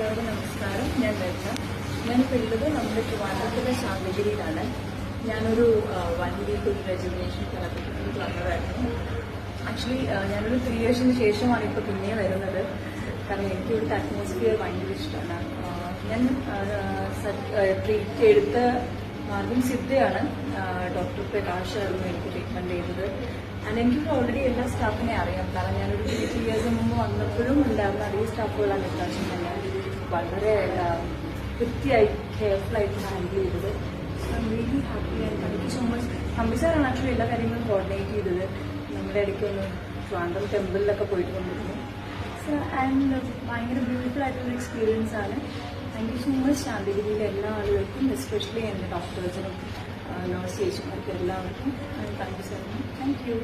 ഞാൻ വരുന്നത് ഞാനിപ്പോൾ ഉള്ളത് നമ്മുടെ ട്രിവാൻഡ്രത്തിലെ ശാന്തഗിരിയിലാണ്. ഞാനൊരു വൺ വീക്ക് ഒരു റെസിഗ്നേഷൻ തെറാപ്പിക്ക് വന്നതായിരുന്നു ആക്ച്വലി ഞാനൊരു ത്രീ ഇയേഴ്സിന് ശേഷമാണ് ഇപ്പോൾ പിന്നെ വരുന്നത്. കാരണം എനിക്ക് ഇവിടുത്തെ അറ്റ്മോസ്ഫിയർ ഭയങ്കര ഇഷ്ടമാണ്. ഞാൻ ട്രീറ്റ് എടുത്ത മാർഗം സിദ്ധയാണ്. ഡോക്ടർ പ്രകാശ് ആയിരുന്നു എനിക്ക് ട്രീറ്റ്മെന്റ് ചെയ്തത്. ആൻഡ് എനിക്ക് ഓൾറെഡി എല്ലാ സ്റ്റാഫിനെ അറിയാം. കാരണം ഞാനൊരു ത്രീ ഇയേഴ്സ് മുമ്പ് വന്നപ്പോഴും ഉണ്ടായിരുന്ന അതേ സ്റ്റാഫുകളാണ് ഇപ്രാവശ്യം തന്നെ വളരെ വൃത്തിയായി കെയർഫുള്ളായിട്ട് ഹാൻഡിൽ ചെയ്തത്. റിയലി ഹാപ്പി ആയിരുന്നു താങ്ക് യു സോ മച്ച് സാറാണ് ആക്ച്വലി എല്ലാ കാര്യങ്ങളും കോർഡിനേറ്റ് ചെയ്തത്. നമ്മുടെ ഇടയ്ക്ക് ഒന്ന് ട്രിവാൻഡ്രം ടെമ്പിളിലൊക്കെ പോയിട്ട് വന്നിരുന്നു സോ ആൻഡ് ഭയങ്കര ബ്യൂട്ടിഫുൾ ആയിട്ടുള്ള എക്സ്പീരിയൻസ് ആണ്. താങ്ക് യു സോ മച്ച് ശാന്തിഗിരിയിലെ എല്ലാ ആളുകൾക്കും എസ്പെഷ്യലി എന്റെ ഡോക്ടേഴ്സിനും നേഴ്സ് ചേച്ചിമാർക്കും എല്ലാവർക്കും. Thank you so much thank you